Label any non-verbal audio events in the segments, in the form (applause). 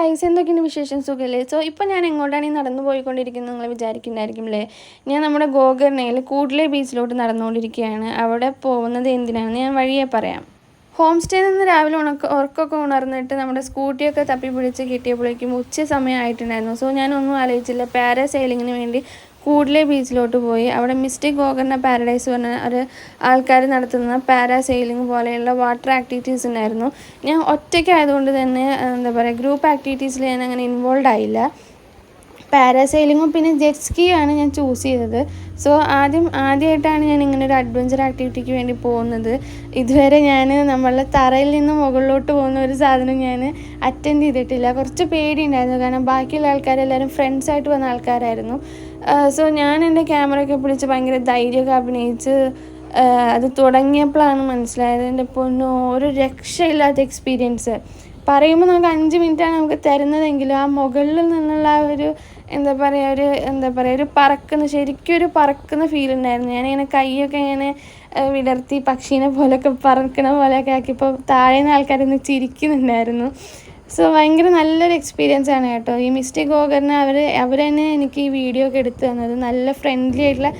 Guys എന്തൊക്കെയാണ് വിശേഷം? സുഖമല്ലേ സോ ഇപ്പം ഞാൻ എങ്ങോട്ടാണ് ഈ നടന്നു പോയിക്കൊണ്ടിരിക്കുന്നത് നിങ്ങൾ വിചാരിക്കുന്നുണ്ടായിരിക്കും അല്ലേ ഞാൻ നമ്മുടെ ഗോകർണയിൽ കൂഡ്ലെ ബീച്ചിലോട്ട് നടന്നുകൊണ്ടിരിക്കുകയാണ്. അവിടെ പോകുന്നത് എന്തിനാണെന്ന് ഞാൻ വഴിയെ പറയാം. ഹോം സ്റ്റേയിൽ നിന്ന് രാവിലെ ഉണക്ക ഉറക്കമൊക്കെ ഉണർന്നിട്ട് നമ്മുടെ സ്കൂട്ടിയൊക്കെ തപ്പി പിടിച്ച് കിട്ടിയപ്പോഴേക്കും ഉച്ച സമയമായിട്ടുണ്ടായിരുന്നു. സോ ഞാനൊന്നും ആലോചിച്ചില്ല. പാരാസൈലിങ്ങിന് വേണ്ടി കൂഡ്ലെ ബീച്ചിലോട്ട് പോയി. അവിടെ മിസ്റ്റേക്ക് ഗോകർണ പാരഡൈസ് പറഞ്ഞ ഒരു ആൾക്കാർ നടത്തുന്ന പാരാസെയിലിംഗ് പോലെയുള്ള വാട്ടർ ആക്ടിവിറ്റീസ് ഉണ്ടായിരുന്നു. ഞാൻ ഒറ്റയ്ക്കായതുകൊണ്ട് തന്നെ എന്താ പറയുക ഗ്രൂപ്പ് ആക്ടിവിറ്റീസിൽ ഞാൻ അങ്ങനെ ഇൻവോൾവ് ആയില്ല. പാരാസെയിലിങ്ങും പിന്നെ ജെറ്റ് സ്കീയാണ് ഞാൻ ചൂസ് ചെയ്തത്. സോ ആദ്യം ആദ്യമായിട്ടാണ് ഞാൻ ഇങ്ങനെ ഒരു അഡ്വഞ്ചർ ആക്ടിവിറ്റിക്ക് വേണ്ടി പോകുന്നത്. ഇതുവരെ ഞാൻ നമ്മളെ തറയിൽ നിന്ന് മുകളിലോട്ട് പോകുന്ന ഒരു സാധനം ഞാൻ അറ്റൻഡ് ചെയ്തിട്ടില്ല. കുറച്ച് പേടിയുണ്ടായിരുന്നു. കാരണം ബാക്കിയുള്ള ആൾക്കാരെല്ലാവരും ഫ്രണ്ട്സായിട്ട് വന്ന ആൾക്കാരായിരുന്നു. സോ ഞാൻ എന്റെ ക്യാമറയൊക്കെ പിടിച്ച് ഭയങ്കര ധൈര്യമൊക്കെ അഭിനയിച്ച് അത് തുടങ്ങിയപ്പോഴാണ് മനസ്സിലായത് എന്റെ പൊന്നു ഒരു രക്ഷയില്ലാത്ത എക്സ്പീരിയൻസ് പറയുമ്പോൾ നമുക്ക് അഞ്ച് മിനിറ്റാണ് നമുക്ക് തരുന്നതെങ്കിലും ആ മുകളിൽ നിന്നുള്ള ആ ഒരു എന്താ പറയുക ഒരു എന്താ പറയുക ഒരു പറക്കുന്ന ശരിക്കും ഒരു പറക്കുന്ന ഫീൽ ഉണ്ടായിരുന്നു. ഞാനിങ്ങനെ കൈയൊക്കെ ഇങ്ങനെ വിടർത്തി പക്ഷീനെ പോലെയൊക്കെ പറക്കണ പോലെയൊക്കെ ആക്കിയപ്പോൾ താഴെ നിന്ന് ആൾക്കാരൊന്ന് ചിരിക്കുന്നുണ്ടായിരുന്നു. സോ ഭയങ്കര നല്ലൊരു എക്സ്പീരിയൻസ് ആണ് കേട്ടോ. ഈ മിസ്റ്റേക്ക് ഗോകറിന് അവർ അവർ തന്നെ എനിക്ക് ഈ വീഡിയോ ഒക്കെ എടുത്തു തന്നത്. നല്ല ഫ്രണ്ട്ലി ആയിട്ടുള്ള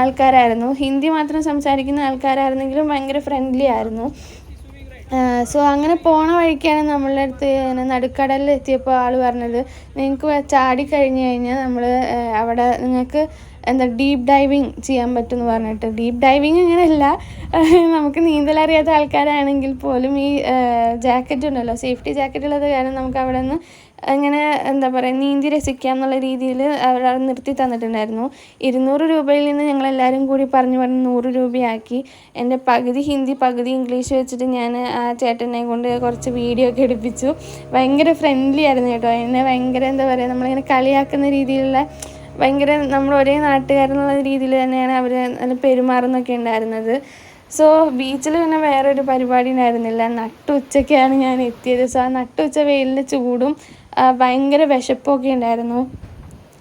ആൾക്കാരായിരുന്നു. ഹിന്ദി മാത്രം സംസാരിക്കുന്ന ആൾക്കാരായിരുന്നെങ്കിലും ഭയങ്കര ഫ്രണ്ട്ലി ആയിരുന്നു. സോ അങ്ങനെ പോണ വഴിക്കാണ് നമ്മളുടെ അടുത്ത് ഇങ്ങനെ നടുക്കടലിൽ എത്തിയപ്പോൾ ആൾ പറഞ്ഞത് നിങ്ങൾക്ക് ചാടി കഴിഞ്ഞ് കഴിഞ്ഞാൽ നമ്മൾ അവിടെ നിങ്ങൾക്ക് എന്താ ഡീപ്പ് ഡൈവിങ് ചെയ്യാൻ പറ്റുമെന്ന് പറഞ്ഞിട്ട്. ഡീപ്പ് ഡൈവിങ് അങ്ങനെയല്ല. (laughs) നമുക്ക് നീന്തലറിയാത്ത ആൾക്കാരാണെങ്കിൽ പോലും ഈ ജാക്കറ്റ് ഉണ്ടല്ലോ സേഫ്റ്റി ജാക്കറ്റ് ഉള്ളത് കാരണം നമുക്ക് അവിടെ നിന്ന് അങ്ങനെ എന്താ പറയുക നീന്തി രസിക്കാം എന്നുള്ള രീതിയിൽ അവർ നിർത്തി തന്നിട്ടുണ്ടായിരുന്നു. ഇരുന്നൂറ് രൂപയിൽ നിന്ന് ഞങ്ങളെല്ലാവരും കൂടി പറഞ്ഞു പറഞ്ഞ് നൂറ് രൂപയാക്കി. എന്റെ പകുതി ഹിന്ദി പകുതി ഇംഗ്ലീഷ് വെച്ചിട്ട് ഞാൻ ആ ചേട്ടനെ കൊണ്ട് കുറച്ച് വീഡിയോ ഒക്കെ എടുപ്പിച്ചു. ഭയങ്കര ഫ്രണ്ട്ലി ആയിരുന്നു കേട്ടോ. എന്നെ ഭയങ്കര എന്താ പറയുക നമ്മളിങ്ങനെ കളിയാക്കുന്ന രീതിയിലുള്ള ഭയങ്കര നമ്മൾ ഒരേ നാട്ടുകാരെന്നുള്ള രീതിയിൽ തന്നെയാണ് അവർ നല്ല പെരുമാറുന്നൊക്കെ ഉണ്ടായിരുന്നത്. സോ ബീച്ചിൽ പിന്നെ വേറൊരു പരിപാടി ഉണ്ടായിരുന്നില്ല. നട്ടുച്ചയ്ക്കാണ് ഞാൻ എത്തിയത്. സോ ആ നട്ടുച്ച വെയിലിന്റെ ചൂടും ഭയങ്കര വിശപ്പൊക്കെ ഉണ്ടായിരുന്നു.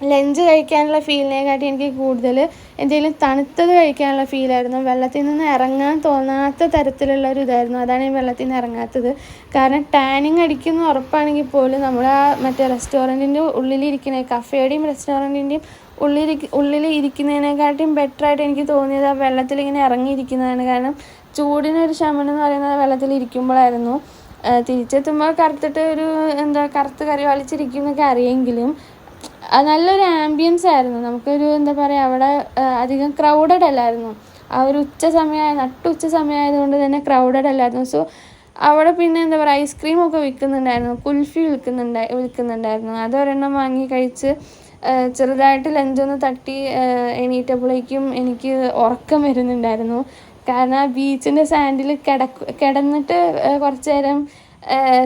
ലഞ്ച് കഴിക്കാനുള്ള ഫീലിനെക്കാട്ടി എനിക്ക് കൂടുതൽ എന്തെങ്കിലും തണുത്തത് കഴിക്കാനുള്ള ഫീലായിരുന്നു. വെള്ളത്തിൽ നിന്ന് ഇറങ്ങാൻ തോന്നാത്ത തരത്തിലുള്ള ഒരു ഇതായിരുന്നു. അതാണ് ഈ വെള്ളത്തിൽ നിന്ന് ഇറങ്ങാത്തത്. കാരണം ടാനിങ് അടിക്കുന്ന ഉറപ്പാണെങ്കിൽ പോലും നമ്മൾ ആ മറ്റേ റെസ്റ്റോറന്റിന്റെ ഉള്ളിലിരിക്കുന്ന കഫേയുടെയും റെസ്റ്റോറന്റിന്റെയും ഉള്ളിൽ ഉള്ളിൽ ഇരിക്കുന്നതിനെക്കാട്ടിയും ബെറ്ററായിട്ട് എനിക്ക് തോന്നിയത് ആ വെള്ളത്തിൽ ഇങ്ങനെ ഇറങ്ങിയിരിക്കുന്നതാണ്. കാരണം ചൂടിനൊരു ശമനം എന്ന് പറയുന്നത് വെള്ളത്തിൽ ഇരിക്കുമ്പോഴായിരുന്നു. തിരിച്ചെത്തുമ്പോൾ കറുത്തിട്ട് ഒരു എന്താ കറുത്ത് കറി വലിച്ചിരിക്കും എന്നൊക്കെ അറിയെങ്കിലും നല്ലൊരു ആംബിയൻസ് ആയിരുന്നു. നമുക്കൊരു എന്താ പറയുക അവിടെ അധികം ക്രൗഡഡ് അല്ലായിരുന്നു. ആ ഒരു ഉച്ച സമയമായ നട്ടുച്ച സമയമായതുകൊണ്ട് തന്നെ ക്രൗഡഡ് അല്ലായിരുന്നു. സോ അവിടെ പിന്നെ എന്താ പറയുക ഐസ്ക്രീം ഒക്കെ വിൽക്കുന്നുണ്ടായിരുന്നു. കുൽഫി വിൽക്കുന്നുണ്ടായി വിൽക്കുന്നുണ്ടായിരുന്നു. അതൊരെണ്ണം വാങ്ങി കഴിച്ച് ചെറുതായിട്ട് ലഞ്ചൊന്ന് തട്ടി എണീറ്റപ്പോഴേക്കും എനിക്ക് ഉറക്കം വരുന്നുണ്ടായിരുന്നു. കാരണം ആ ബീച്ചിന്റെ സാൻഡിൽ കിടക്ക് കിടന്നിട്ട് കുറച്ച് നേരം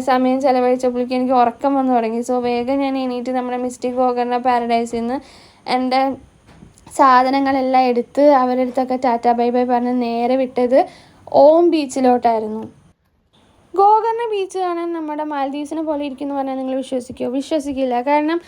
സമയം ചിലവഴിച്ചപ്പോഴേക്കും എനിക്ക് ഉറക്കം വന്നു തുടങ്ങി. സോ വേഗം ഞാൻ എണീറ്റ് നമ്മുടെ മിസ്റ്റേക്ക് ഗോകർണ പാരഡൈസിൽ നിന്ന് എന്റെ സാധനങ്ങളെല്ലാം എടുത്ത് അവരെടുത്തൊക്കെ ടാറ്റ ബൈ ബൈ പറഞ്ഞ് നേരെ വിട്ടത് ഓം ബീച്ചിലോട്ടായിരുന്നു. ഗോകർണ ബീച്ച് കാണാൻ നമ്മുടെ മാലദ്വീപ്സിനെ പോലെ ഇരിക്കുന്നു പറഞ്ഞാൽ നിങ്ങൾ വിശ്വസിക്കുമോ വിശ്വസിക്കില്ല. കാരണം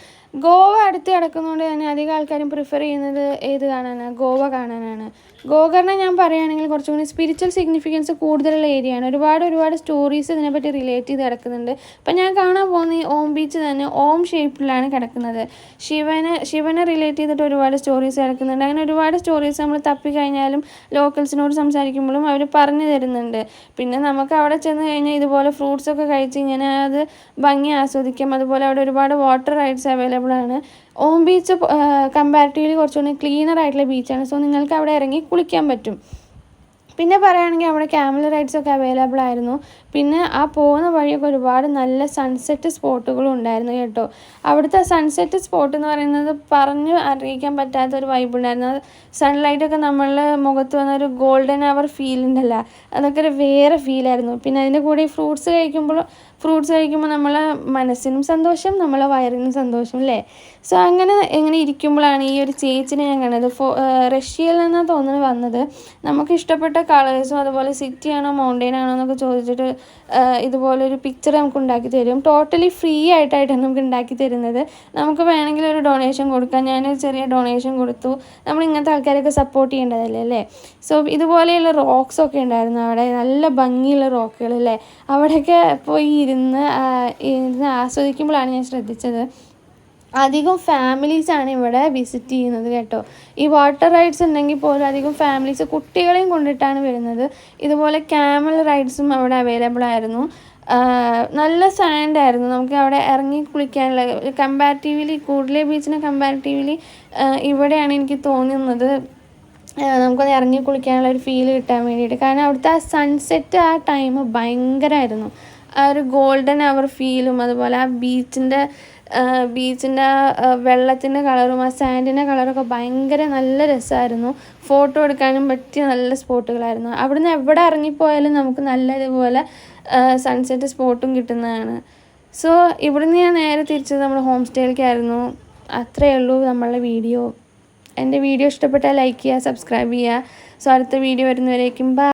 ഗോവ അടുത്ത് കിടക്കുന്നതുകൊണ്ട് തന്നെ അധികം ആൾക്കാരും പ്രിഫർ ചെയ്യുന്നത് ഏത് കാണാനാണ് ഗോവ കാണാനാണ്. ഗോകർണ ഞാൻ പറയുകയാണെങ്കിൽ കുറച്ചും കൂടി സ്പിരിച്വൽ സിഗ്നിഫിക്കൻസ് കൂടുതലുള്ള ഏരിയയാണ് ഒരുപാട് ഒരുപാട് സ്റ്റോറീസ് ഇതിനെപ്പറ്റി റിലേറ്റ് ചെയ്ത് കിടക്കുന്നുണ്ട്. അപ്പം ഞാൻ കാണാൻ പോകുന്ന ഈ ഓം ബീച്ച് തന്നെ ഓം ഷേപ്പിലാണ് കിടക്കുന്നത്. ശിവനെ ശിവനെ റിലേറ്റ് ചെയ്തിട്ട് ഒരുപാട് സ്റ്റോറീസ് കിടക്കുന്നുണ്ട്. അങ്ങനെ ഒരുപാട് സ്റ്റോറീസ് നമ്മൾ തപ്പിക്കഴിഞ്ഞാലും ലോക്കൽസിനോട് സംസാരിക്കുമ്പോഴും അവർ പറഞ്ഞു തരുന്നുണ്ട്. പിന്നെ നമുക്ക് അവിടെ ചെന്ന് കഴിഞ്ഞാൽ ഇതുപോലെ ഫ്രൂട്ട്സ് ഒക്കെ കഴിച്ച് ഇങ്ങനെ അത് ഭംഗി ആസ്വദിക്കാം. അതുപോലെ അവിടെ ഒരുപാട് വാട്ടർ റൈഡ്സ് അവൈലബിൾ ആണ്. ഓം ബീച്ച് കമ്പാരിറ്റീവ്ലി കുറച്ചുകൂടി ക്ലീനർ ആയിട്ടുള്ള ബീച്ചാണ് സോ നിങ്ങൾക്ക് അവിടെ ഇറങ്ങി കുളിക്കാൻ പറ്റും. പിന്നെ പറയുകയാണെങ്കിൽ അവിടെ ക്യാമൽ റൈഡ്സ് ഒക്കെ അവൈലബിൾ ആയിരുന്നു. പിന്നെ ആ പോകുന്ന വഴിയൊക്കെ ഒരുപാട് നല്ല സൺസെറ്റ് സ്പോട്ടുകളും ഉണ്ടായിരുന്നു കേട്ടോ. അവിടുത്തെ സൺസെറ്റ് സ്പോട്ട് എന്ന് പറയുന്നത് പറഞ്ഞ് അറിയിക്കാൻ പറ്റാത്ത ഒരു വൈബ് ഉണ്ടായിരുന്നു സൺലൈറ്റൊക്കെ നമ്മളുടെ മുഖത്ത് വന്ന ഒരു ഗോൾഡൻ അവർ ഫീൽ ഉണ്ടല്ല. അതൊക്കെ ഒരു വേറെ ഫീലായിരുന്നു പിന്നെ അതിന്റെ കൂടെ ഈ ഫ്രൂട്ട്സ് കഴിക്കുമ്പോൾ ഫ്രൂട്ട്സ് കഴിക്കുമ്പോൾ നമ്മളെ മനസ്സിനും സന്തോഷം നമ്മളെ വയറിനും സന്തോഷം അല്ലേ? സോ അങ്ങനെ എങ്ങനെ ഇരിക്കുമ്പോഴാണ് ഈ ഒരു ചേച്ചിനെ ഞാൻ കണ്ടത്. ഫോ റഷ്യയിൽ നിന്നാണ് തോന്നുന്നത് വന്നത്. നമുക്ക് ഇഷ്ടപ്പെട്ട കളേഴ്സും അതുപോലെ സിറ്റി ആണോ മൗണ്ടെയിൻ ആണോ എന്നൊക്കെ ചോദിച്ചിട്ട് ഇതുപോലൊരു പിക്ചർ നമുക്ക് ഉണ്ടാക്കി തരും. ടോട്ടലി ഫ്രീ ആയിട്ടായിട്ടാണ് നമുക്ക് ഉണ്ടാക്കി തരുന്നത്. നമുക്ക് വേണമെങ്കിൽ ഒരു ഡൊണേഷൻ കൊടുക്കാം. ഞാനൊരു ചെറിയ ഡൊണേഷൻ കൊടുത്തു. നമ്മൾ ഇങ്ങനത്തെ ആൾക്കാരൊക്കെ സപ്പോർട്ട് ചെയ്യേണ്ടതല്ലേ അല്ലേ? സോ ഇതുപോലെയുള്ള റോക്സ് ഒക്കെ ഉണ്ടായിരുന്നു അവിടെ. നല്ല ഭംഗിയുള്ള റോക്കുകൾ അല്ലേ? അവിടെയൊക്കെ പോയി ഇരുന്ന് ഇരുന്ന് ആസ്വദിക്കുമ്പോഴാണ് ഞാൻ ശ്രദ്ധിച്ചത്. അധികം ഫാമിലീസാണ് ഇവിടെ വിസിറ്റ് ചെയ്യുന്നത് കേട്ടോ. ഈ വാട്ടർ റൈഡ്സ് ഉണ്ടെങ്കിൽ പോലും അധികം ഫാമിലീസ് കുട്ടികളെയും കൊണ്ടിട്ടാണ് വരുന്നത്. ഇതുപോലെ ക്യാമൽ റൈഡ്സും അവിടെ അവൈലബിൾ ആയിരുന്നു. നല്ല സാൻഡ് ആയിരുന്നു. നമുക്ക് അവിടെ ഇറങ്ങി കുളിക്കാനുള്ള കമ്പാരിറ്റീവ്ലി കൂടുതലെ ബീച്ചിനെ കമ്പാരിറ്റീവ്ലി ഇവിടെയാണ് എനിക്ക് തോന്നുന്നത്. നമുക്കത് ഇറങ്ങി കുളിക്കാനുള്ള ഒരു ഫീൽ കിട്ടാൻ വേണ്ടിയിട്ട്. കാരണം അവിടുത്തെ ആ സൺസെറ്റ് ആ ടൈം ഭയങ്കരമായിരുന്നു. ആ ഒരു ഗോൾഡൻ അവർ ഫീലും അതുപോലെ ആ ബീച്ചിന്റെ ബീച്ചിന്റെ വെള്ളത്തിന്റെ കളറും ആ സാൻഡിന്റെ കളറൊക്കെ ഭയങ്കര നല്ല രസമായിരുന്നു ഫോട്ടോ എടുക്കാനും പറ്റിയ നല്ല സ്പോട്ടുകളായിരുന്നു. അവിടുന്ന് എവിടെ ഇറങ്ങിപ്പോയാലും നമുക്ക് നല്ല ഇതുപോലെ സൺസെറ്റ് സ്പോട്ടും കിട്ടുന്നതാണ്. സോ ഇവിടുന്ന് ഞാൻ നേരെ തിരിച്ചത് നമ്മൾ ഹോം സ്റ്റേയിലേക്കായിരുന്നു അത്രയേ ഉള്ളൂ നമ്മളുടെ വീഡിയോ. എന്റെ വീഡിയോ ഇഷ്ടപ്പെട്ടാൽ ലൈക്ക് ചെയ്യുക സബ്സ്ക്രൈബ് ചെയ്യുക. സോ അടുത്ത വീഡിയോ വരുന്നവരേക്കും ബൈ